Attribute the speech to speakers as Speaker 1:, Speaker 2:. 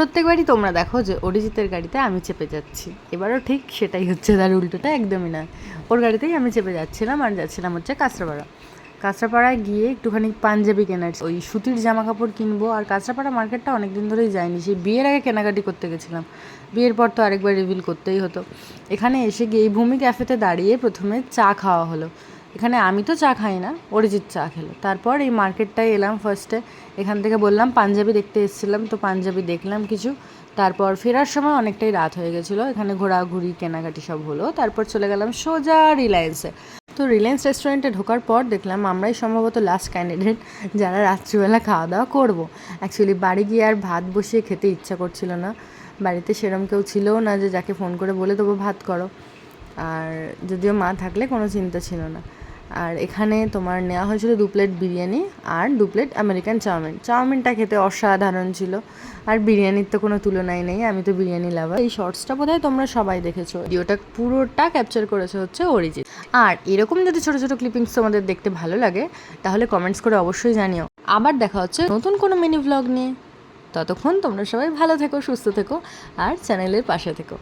Speaker 1: প্রত্যেকবারই তোমরা দেখো যে অরিজিতের গাড়িতে আমি চেপে যাচ্ছি। এবারও ঠিক সেটাই হচ্ছে, তার উল্টোটা একদমই না। ওর গাড়িতেই আমি চেপে যাচ্ছিলাম আর যাচ্ছিলাম হচ্ছে কাঁচরাপাড়া। কাঁচরাপাড়ায় গিয়ে একটুখানি পাঞ্জাবি কেনার ওই সুতির জামা কাপড় কিনবো আর কাঁচরাপাড়া মার্কেটটা অনেক দিন ধরেই যায়নি। সেই বিয়ের আগে কেনাকাটি করতে গেছিলাম। বিয়ের পর তো আরেকবার রিভিল করতেই হতো। এখানে এসে গিয়ে এই ভূমি ক্যাফেতে দাঁড়িয়ে প্রথমে চা খাওয়া হলো। এখানে আমি তো চা খাই না, অরিজিৎ চা খেলো। তারপর এই মার্কেটটায় এলাম ফার্স্টে এখান থেকে বললাম, পাঞ্জাবি দেখতে এসেছিলাম, তো পাঞ্জাবি দেখলাম কিছু। তারপর ফেরার সময় অনেকটাই রাত হয়ে গেছিল, এখানে ঘোরাঘুরি, কেনাকাটি সব হলো। তারপর চলে গেলাম সোজা রিলায়েন্সে তো রিলায়েন্স রেস্টুরেন্টে ঢোকার পর দেখলাম, আমরাই সম্ভবত লাস্ট ক্যান্ডিডেট যারা রাত্রিবেলা খাওয়া দাওয়া করব। অ্যাকচুয়ালি বাড়ি গিয়ে আর ভাত বসিয়ে খেতে ইচ্ছা করছিল না। বাড়িতে সেরম কেউ ছিলও না যে যাকে ফোন করে বলে দেবো ভাত করো। আর যদিও মা থাকলে কোনো চিন্তা ছিল না। আর এখানে তোমার নেওয়া হয়েছিল দু প্লেট বিরিয়ানি আর দু প্লেট আমেরিকান চাউমিন। চাউমিনটা খেতে অসাধারণ ছিল। আর বিরিয়ানির তো কোনো তুলনাই নেই, আমি তো বিরিয়ানি লাভার এই শর্টসটা বোধহয় তোমরা সবাই দেখেছ। ভিডিওটা পুরোটা ক্যাপচার করেছে হচ্ছে অরিজিৎ। আর এরকম যদি ছোটো ছোটো ক্লিপিংস তোমাদের দেখতে ভালো লাগে, তাহলে কমেন্টস করে অবশ্যই জানিও। আবার দেখা হচ্ছে নতুন কোনো মিনি ভ্লগ নিয়ে। ততক্ষণ তোমরা সবাই ভালো থেকো, সুস্থ থেকো, আর চ্যানেলের পাশে থেকো।